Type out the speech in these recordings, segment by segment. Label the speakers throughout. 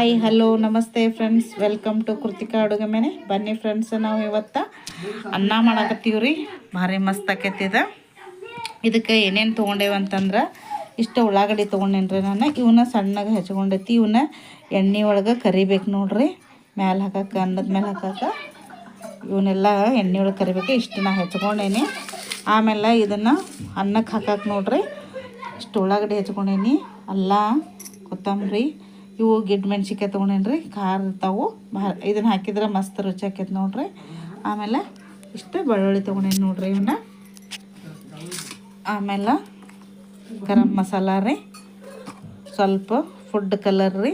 Speaker 1: Hi hello ನಮಸ್ತೆ friends welcome to Krithika ಅಡುಗೆ ಮನೆ ಬನ್ನಿ ಫ್ರೆಂಡ್ಸ್ ನಾವು ಇವತ್ತು ಅನ್ನ ಮಾಡಾಕತ್ತೀವಿ ರೀ ಭಾರಿ ಮಸ್ತ್ ಆಕೈತಿದ ಇದಕ್ಕೆ ಏನೇನು ತೊಗೊಂಡೇವು ಅಂತಂದ್ರೆ, ಇಷ್ಟು ಉಳ್ಳಾಗಡ್ಡಿ ತೊಗೊಂಡೇನಿ ನಾನು. ಇವನ್ನ ಸಣ್ಣಗೆ ಹೆಚ್ಕೊಂಡೈತಿ ಇವನ್ನ ಎಣ್ಣೆ ಒಳಗೆ ಕರಿಬೇಕು ನೋಡ್ರಿ. ಮ್ಯಾಲೆ ಹಾಕಕ್ಕೆ ಅನ್ನದ ಮೇಲೆ ಹಾಕಕ್ಕೆ ಇವನ್ನೆಲ್ಲ ಎಣ್ಣೆ ಒಳಗೆ ಕರಿಬೇಕು. ಇಷ್ಟು ನಾ ಹೆಚ್ಕೊಂಡೇನಿ ಆಮೇಲೆ ಇದನ್ನು ಅನ್ನಕ್ಕೆ ಹಾಕಕ್ಕೆ ನೋಡ್ರಿ. ಇಷ್ಟು ಉಳ್ಳಾಗಡ್ಡಿ ಹೆಚ್ಕೊಂಡೇನಿ ಅಲ್ಲ, ಕೊತ್ತಂಬರಿ ಇವು ಗಿಡ್ ಮೆಣ್ಸಿಕಾಯಿ ತೊಗೊಂಡೇನಿ ರೀ ಖಾರ ಇರ್ತಾವು. ಭಾಳ ಇದನ್ನು ಹಾಕಿದ್ರೆ ಮಸ್ತ್ ರುಚಿ ಹಾಕೈತೆ ನೋಡ್ರಿ. ಆಮೇಲೆ ಇಷ್ಟು ಬೆಳ್ಳುಳ್ಳಿ ತೊಗೊಂಡೇನಿ ನೋಡ್ರಿ ಇವನ್ನ ಆಮೇಲೆ ಗರಂ ಮಸಾಲ ರೀ. ಸ್ವಲ್ಪ ಫುಡ್ ಕಲರ್ ರೀ.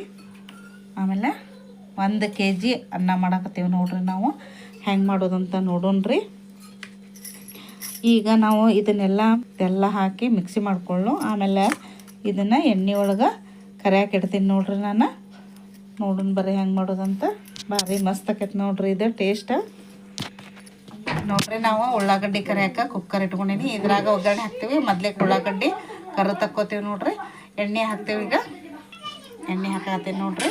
Speaker 1: ಆಮೇಲೆ ಒಂದು ಕೆ ಜಿ ಅನ್ನ ಮಾಡಾಕತ್ತೀವಿ ನೋಡ್ರಿ ನಾವು. ಹೆಂಗೆ ಮಾಡೋದಂತ ನೋಡೋಣ್ರಿ ಈಗ ನಾವು ಇದನ್ನೆಲ್ಲ ಎಲ್ಲ ಹಾಕಿ ಮಿಕ್ಸಿ ಮಾಡಿಕೊಳ್ಳು ಆಮೇಲೆ ಇದನ್ನು ಎಣ್ಣೆ ಒಳಗೆ ಕರಿಯಾಕೆ ಇಡ್ತೀನಿ ನೋಡ್ರಿ ನಾನು. ನೋಡೋಣ ಬರ್ರಿ ಹೆಂಗೆ ಮಾಡೋದಂತ. ಭಾರಿ ಮಸ್ತ್ ಆಕೈತೆ ನೋಡ್ರಿ ಇದು ಟೇಸ್ಟ್ ನೋಡ್ರಿ ನಾವು ಉಳ್ಳಾಗಡ್ಡಿ ಕರಿಯಾಕ ಕುಕ್ಕರ್ ಇಟ್ಕೊಂಡೀನಿ. ಇದ್ರಾಗ ಒಗ್ಗರಣೆ ಹಾಕ್ತೀವಿ. ಮೊದ್ಲೇ ಉಳ್ಳಾಗಡ್ಡಿ ಕರು ತಕ್ಕೋತೀವಿ ನೋಡ್ರಿ. ಎಣ್ಣೆ ಹಾಕ್ತೀವಿ ಈಗ. ಎಣ್ಣೆ ಹಾಕತ್ತೀನಿ ನೋಡ್ರಿ.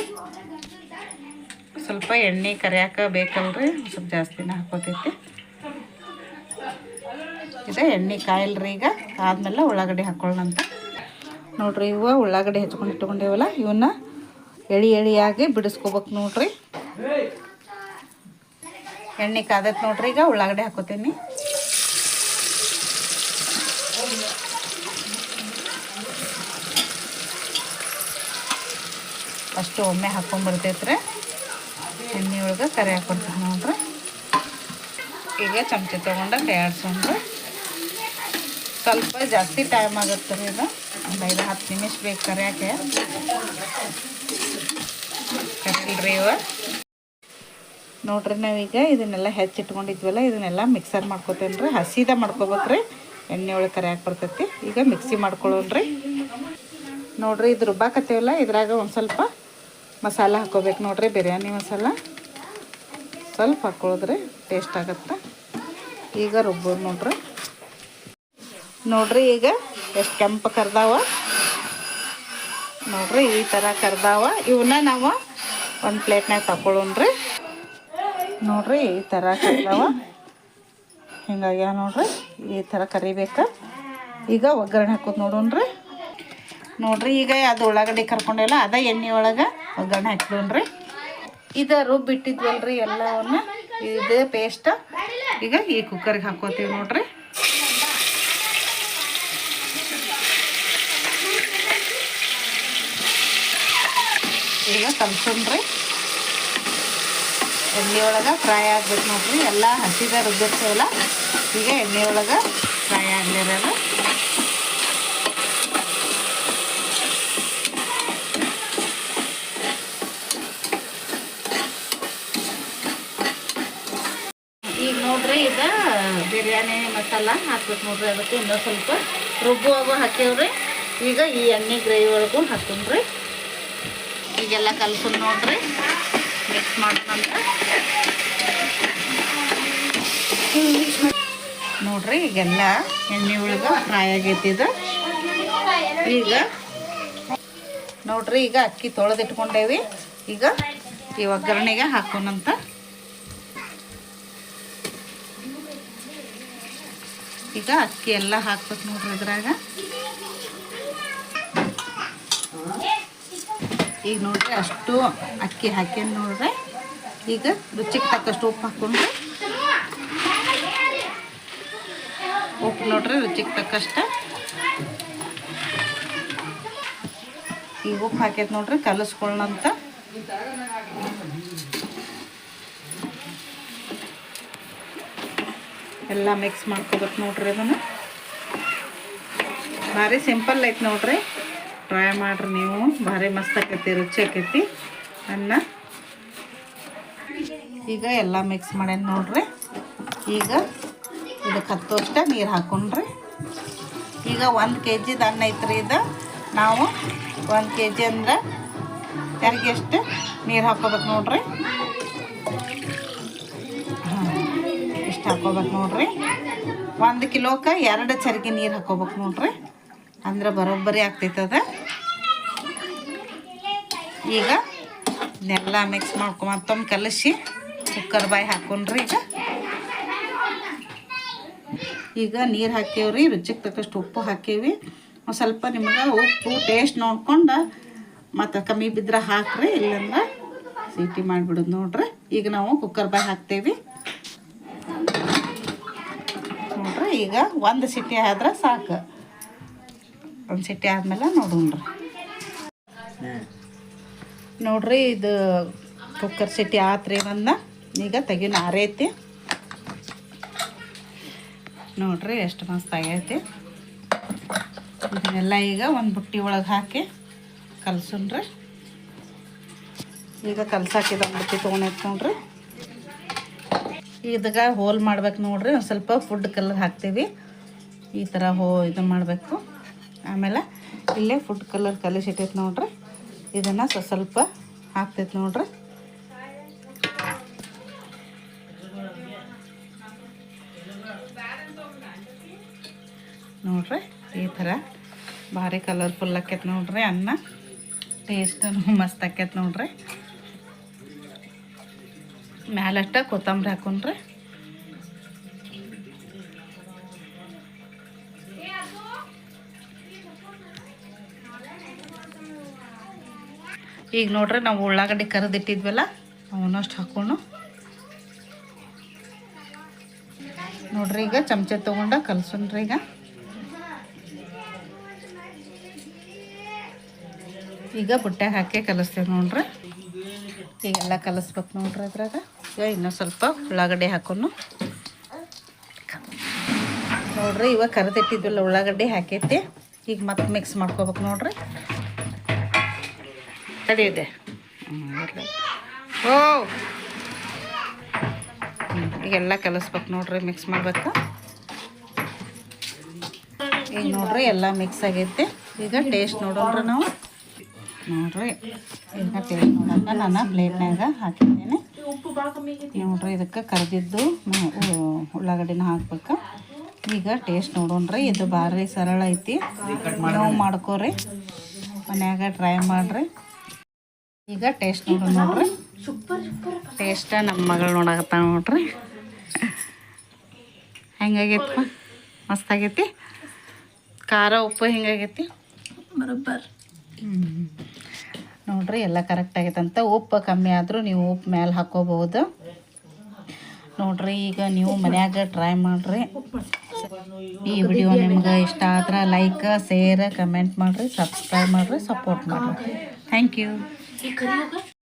Speaker 1: ಸ್ವಲ್ಪ ಎಣ್ಣೆ ಕರಿಯಾಕ ಬೇಕಲ್ರಿ. ಸ್ವಲ್ಪ ಜಾಸ್ತಿನ ಹಾಕೋತೈತಿ. ಇದು ಎಣ್ಣೆ ಕಾಯಿಲ್ರಿ ಈಗ. ಆದ್ಮೇಲೆ ಉಳ್ಳಾಗಡ್ಡಿ ಹಾಕೊಳ್ಳೋಣಂತ. ನೋಡ್ರಿ, ಇವು ಉಳ್ಳಾಗಡ್ಡೆ ಹೆಚ್ಕೊಂಡು ಇಟ್ಕೊಂಡೇವಲ್ಲ, ಇವನ್ನ ಎಳಿ ಎಳಿಯಾಗಿ ಬಿಡಿಸ್ಕೋಬೇಕು ನೋಡ್ರಿ. ಎಣ್ಣೆ ಕಾದತ್ ನೋಡ್ರಿ, ಈಗ ಉಳ್ಳಾಗಡ್ಡೆ ಹಾಕೋತೀನಿ. ಅಷ್ಟು ಒಮ್ಮೆ ಹಾಕೊಂಡ್ಬರ್ತೈತ್ರಿ ಎಣ್ಣೆ ಒಳಗೆ ಕರಿ ಹಾಕೊಡ್ತೀನಿ ನೋಡ್ರಿ. ಈಗ ಚಮಚ ತೊಗೊಂಡು ಕೈ ಸ್ವಲ್ಪ ಜಾಸ್ತಿ ಟೈಮ್ ಆಗುತ್ತೆ ರೀ ಇದು. ಒಂದು ಐದು, ಹತ್ತು ನಿಮಿಷ ಬೇಕು ಕರಿಯಾಕೆ ಕಟ್ಟಿಲ್ರಿ ಇವ ನೋಡ್ರಿ ನಾವೀಗ ಇದನ್ನೆಲ್ಲ ಹೆಚ್ಚಿಟ್ಕೊಂಡಿದ್ವಲ್ಲ, ಇದನ್ನೆಲ್ಲ ಮಿಕ್ಸರ್ ಮಾಡ್ಕೊತೇನೆ ರೀ ಹಸಿದ ಮಾಡ್ಕೋಬೇಕ್ರಿ. ಎಣ್ಣೆ ಒಳಗೆ ಕರಿಯಾಕೆ ಬರ್ತೈತಿ. ಈಗ ಮಿಕ್ಸಿ ಮಾಡ್ಕೊಳ್ಳೋಣ್ರಿ. ನೋಡ್ರಿ ಇದು ರುಬ್ಬಾಕತ್ತೇವಲ್ಲ, ಇದ್ರಾಗ ಒಂದು ಸ್ವಲ್ಪ ಮಸಾಲ ಹಾಕೋಬೇಕು. ನೋಡ್ರಿ ಬಿರಿಯಾನಿ ಮಸಾಲ. ಸ್ವಲ್ಪ ಹಾಕೊಳ್ಳೋದ್ರಿ ಟೇಸ್ಟ್ ಆಗುತ್ತೆ. ಈಗ ರುಬ್ಬೋದು ನೋಡ್ರಿ. ನೋಡ್ರಿ ಈಗ ಎಷ್ಟು ಕೆಂಪು ಕರ್ದಾವ. ನೋಡ್ರಿ ಈ ಥರ ಕರ್ದಾವ. ಇವನ್ನ ನಾವು ಒಂದು ಪ್ಲೇಟ್ನಾಗ ತಗೊಳ್ಳೋಣ್ರಿ ನೋಡ್ರಿ ಈ ಥರ ಕರ್ದಾವ. ಹಿಂಗಾಗ್ಯಾವ ನೋಡ್ರಿ ಈ ಥರ ಕರಿಬೇಕು. ಈಗ ಒಗ್ಗರಣೆ ಹಾಕೋದು ನೋಡೋಣ್ರಿ. ನೋಡ್ರಿ ಈಗ ಅದು ಉಳ್ಳಾಗಡ್ಡಿ ಕರ್ಕೊಂಡೆಲ್ಲ ಅದ ಎಣ್ಣೆ ಒಳಗೆ ಒಗ್ಗರಣೆ ಹಾಕಿಡೋಣ್ರಿ ಇದು ರುಬ್ಬಿಟ್ಟಿದ್ವಲ್ರಿ ಎಲ್ಲವನ್ನ. ಇದು ಪೇಸ್ಟ್ ಈಗ ಈ ಕುಕ್ಕರ್ಗೆ ಹಾಕೋತೀವಿ ನೋಡ್ರಿ. ಈಗ ಕಲ್ಸೋಣ್ರಿ ಎಣ್ಣೆ ಒಳಗೆ ಫ್ರೈ ಆಗ್ಬೇಕು ನೋಡ್ರಿ. ಎಲ್ಲ ಹಸಿದ ರುಬ್ಬಿರ್ತೇವಲ್ಲ ಈಗ ಎಣ್ಣೆ ಒಳಗೆ ಫ್ರೈ ಆಗ್ಲಿರೋದು. ಈಗ ನೋಡ್ರಿ ಇದು ಬಿರಿಯಾನಿ ಮಸಾಲ ಹಾಕ್ಬೇಕು ನೋಡ್ರಿ ಅದಕ್ಕೆ ಇನ್ನೊಂದು ಸ್ವಲ್ಪ ರುಬ್ಬುವಾಗ ಹಾಕೇವ್ರಿ ಈಗ ಈ ಎಣ್ಣೆ ಗ್ರೇವಿ ಒಳಗೂ ಹಾಕೊಂಡ್ರಿ ಈಗೆಲ್ಲ ಕಲ್ಸ್ಕೊಂಡು ನೋಡ್ರಿ. ಮಿಕ್ಸ್ ಮಾಡೋಣಂತ ನೋಡ್ರಿ, ಈಗೆಲ್ಲ ಎಣ್ಣೆ ಒಳಗೆ ಫ್ರೈ ಇದು. ಈಗ ನೋಡ್ರಿ, ಈಗ ಅಕ್ಕಿ ತೊಳೆದಿಟ್ಕೊಂಡೇವಿ ಈಗ ಈ ಒಗ್ಗರಣೆಗೆ ಹಾಕೋಣಂತ. ಈಗ ಅಕ್ಕಿ ಎಲ್ಲ ಹಾಕ್ಬೇಕು ನೋಡ್ರಿ ಇದ್ರಾಗ. ಈಗ ನೋಡ್ರಿ ಅಷ್ಟು ಅಕ್ಕಿ ಹಾಕ್ಯಂಡು ನೋಡ್ರಿ. ಈಗ ರುಚಿಗೆ ತಕ್ಕಷ್ಟು ಉಪ್ಪು ಹಾಕೊಂಡ್ರಿ ಉಪ್ಪು ನೋಡ್ರಿ ರುಚಿಗೆ ತಕ್ಕಷ್ಟ. ಈಗ ಉಪ್ಪು ಹಾಕೈತೆ ನೋಡ್ರಿ ಕಲಸ್ಕೊಳ್ಳಂತ ಎಲ್ಲ ಮಿಕ್ಸ್ ಮಾಡ್ಕೋಬೇಕು ನೋಡ್ರಿ ಅದನ್ನು. ಭಾರಿ ಸಿಂಪಲ್ ಐತೆ ನೋಡ್ರಿ. ಟ್ರೈ ಮಾಡ್ರಿ ನೀವು. ಭಾರಿ ಮಸ್ತ್ ಆಕೈತಿ, ರುಚಿ ಆಕೈತಿ. ಅನ್ನ. ಈಗ ಎಲ್ಲ ಮಿಕ್ಸ್ ಮಾಡ್ಯಾನ ನೋಡ್ರಿ. ಈಗ ಇದಕ್ಕೆ ಹತ್ತೋಷ್ಟ ನೀರು ಹಾಕೊಂಡ್ರಿ. ಈಗ ಒಂದು ಕೆ ಜಿದು ಅನ್ನ ಐತ್ರಿ ಇದು. ನಾವು ಒಂದು ಕೆ ಜಿ ಅಂದ್ರೆ ಯಾರಿಗೆ ಎಷ್ಟು ನೀರು ಹಾಕೋಬೇಕು ನೋಡ್ರಿ? ಇಷ್ಟು ಹಾಕೋಬೇಕು ನೋಡ್ರಿ. ಒಂದು ಕಿಲೋಕ್ಕೆ ಎರಡು ಚರಿಗೆ ನೀರು ಹಾಕೋಬೇಕು ನೋಡ್ರಿ. ಅಂದ್ರೆ ಬರೋಬ್ಬರಿ ಆಗ್ತೈತದ ಈಗ ಇದನ್ನೆಲ್ಲ ಮಿಕ್ಸ್ ಮಾಡ್ಕೊ ಮತ್ತೊಮ್ಮೆ ಕಲಸಿ ಕುಕ್ಕರ್ ಬಾಯಿ ಹಾಕೊಂಡ್ರಿ ಈಗ. ಈಗ ನೀರು ಹಾಕೇವ್ರಿ ರುಚಿಗೆ ತಕ್ಕಷ್ಟು ಉಪ್ಪು ಹಾಕೇವಿ ಒಂದು ಸ್ವಲ್ಪ ನಿಮ್ಗೆ ಉಪ್ಪು ಟೇಸ್ಟ್ ನೋಡ್ಕೊಂಡು ಮತ್ತು ಕಮ್ಮಿ ಬಿದ್ದರೆ ಹಾಕ್ರಿ, ಇಲ್ಲಂದ್ರೆ ಸೀಟಿ ಮಾಡಿಬಿಡೋದು ನೋಡ್ರಿ. ಈಗ ನಾವು ಕುಕ್ಕರ್ ಬಾಯಿ ಹಾಕ್ತೇವಿ ನೋಡ್ರಿ, ಈಗ ಒಂದು ಸಿಟಿ ಆದ್ರೆ ಸಾಕು. ಒಂದು ಸಿಟಿ ಆದಮೇಲೆ ನೋಡೋಣ್ರಿ. ನೋಡ್ರಿ ಇದು ಕುಕ್ಕರ್ ಸಿಟಿ ಆತ್ರಿ ಒಂದು ಈಗ ತೆಗಿನ ಆರೈತಿ ನೋಡ್ರಿ ಎಷ್ಟು ಮಸ್ತ್ ಆಗೈತಿ. ಇದನ್ನೆಲ್ಲ ಈಗ ಒಂದು ಬುಟ್ಟಿ ಒಳಗೆ ಹಾಕಿ ಕಲ್ಸುನ್ರಿ. ಈಗ ಕಲ್ಸಾಕಿದ ಒಂದು ಬುಟ್ಟಿ ತೊಗೊಂಡೈತೆ ನೋಡ್ರಿ. ಇದಾಗ ಹೋಲ್ ಮಾಡ್ಬೇಕು ನೋಡ್ರಿ, ಒಂದು ಸ್ವಲ್ಪ ಫುಡ್ ಕಲರ್ ಹಾಕ್ತೀವಿ. ಈ ಥರ ಹೋ ಇದು ಮಾಡಬೇಕು. ಆಮೇಲೆ ಇಲ್ಲೇ ಫುಡ್ ಕಲರ್ ಕಲಿಸಿಟ್ಟೈತೆ ನೋಡ್ರಿ. ಇದನ್ನು ಸ್ವಲ್ಪ ಸ್ವಲ್ಪ ಹಾಕ್ತೈತೆ ನೋಡ್ರಿ. ನೋಡ್ರಿ, ಈ ಥರ ಭಾರಿ ಕಲರ್ಫುಲ್ ಆಕೈತೆ ನೋಡ್ರಿ ಅನ್ನ. ಟೇಸ್ಟ್ ಮಸ್ತ್ ಆಕೈತೆ ನೋಡ್ರಿ. ಮ್ಯಾಲಷ್ಟ ಕೊತ್ತಂಬರಿ ಹಾಕೊಂಡ್ರಿ. ಈಗ ನೋಡ್ರಿ ನಾವು ಉಳ್ಳಾಗಡ್ಡಿ ಕರೆದಿಟ್ಟಿದ್ವಲ್ಲ ಅವನಷ್ಟು ಹಾಕೊಂಡು ನೋಡ್ರಿ ಈಗ ಚಮಚ ತೊಗೊಂಡ ಕಲ್ಸೋಣ್ರಿ ಈಗ. ಈಗ ಬುಟ್ಟೆ ಹಾಕಿ ಕಲಿಸ್ತೇವೆ ನೋಡ್ರಿ. ಈಗೆಲ್ಲ ಕಲಿಸ್ಬೇಕು ನೋಡ್ರಿ ಅದ್ರಾಗ. ಈಗ ಇನ್ನೂ ಸ್ವಲ್ಪ ಉಳ್ಳಾಗಡ್ಡೆ ಹಾಕೊಂಡು ನೋಡ್ರಿ ಇವಾಗ ಕರೆದಿಟ್ಟಿದ್ವಲ್ಲ ಉಳ್ಳಾಗಡ್ಡೆ ಹಾಕೈತಿ. ಈಗ ಮತ್ತೆ ಮಿಕ್ಸ್ ಮಾಡ್ಕೋಬೇಕು ನೋಡ್ರಿ. ತಡಿಯಿದೆ ಓ! ಹ್ಮ್, ಈಗೆಲ್ಲ ಕಲಿಸ್ಬೇಕು ನೋಡ್ರಿ ಮಿಕ್ಸ್ ಮಾಡ್ಬೇಕು. ಈಗ ನೋಡ್ರಿ ಎಲ್ಲ ಮಿಕ್ಸ್ ಆಗೈತಿ. ಈಗ ಟೇಸ್ಟ್ ನೋಡೋಣ್ರಿ ನಾವು. ನೋಡ್ರಿ ಈಗ ಟೇಸ್ಟ್ ನೋಡೋಕೆ ನಾನು ಪ್ಲೇಟ್ನಾಗ ಹಾಕಿದ್ದೇನೆ. ನೋಡ್ರಿ ಇದಕ್ಕೆ ಕರೆದಿದ್ದು ಉಳ್ಳಾಗಡ್ಡಿನ ಹಾಕ್ಬೇಕು. ಈಗ ಟೇಸ್ಟ್ ನೋಡೋಣ್ರಿ ಇದು ಭಾರಿ ಸರಳ ಐತಿ. ನೀವು ಮಾಡ್ಕೋರಿ. ಮನ್ಯಾಗ ಟ್ರೈ ಮಾಡ್ರಿ. ಈಗ ಟೇಸ್ಟ್ ನೋಡೋಣ ನೋಡ್ರಿ. ಟೇಸ್ಟ ನಮ್ಮ ಮಗಳು ನೋಡಕತ್ತ ನೋಡ್ರಿ. ಹೆಂಗಾಗೈತಿ ಮಸ್ತ್ ಆಗೈತಿ ಖಾರ ಉಪ್ಪು ಹೆಂಗಾಗೈತಿ? ಬರೋಬ್ಬರ್. ನೋಡ್ರಿ ಎಲ್ಲ ಕರೆಕ್ಟ್ ಆಗೈತಂತ. ಉಪ್ಪು ಕಮ್ಮಿ ಆದರೂ ನೀವು ಉಪ್ಪು ಮೇಲೆ ಹಾಕೋಬಹುದು. ನೋಡ್ರಿ ಈಗ ನೀವು ಮನ್ಯಾಗ ಟ್ರೈ ಮಾಡ್ರಿ. ಈ ವಿಡಿಯೋ ನಿಮ್ಗೆ ಇಷ್ಟ ಆದ್ರೆ ಲೈಕ್ ಶೇರ್ ಕಮೆಂಟ್ ಮಾಡಿರಿ ಸಬ್ಸ್ಕ್ರೈಬ್ ಮಾಡಿರಿ ಸಪೋರ್ಟ್ ಮಾಡಿರಿ. Thank you Şey, yukarı yukarı.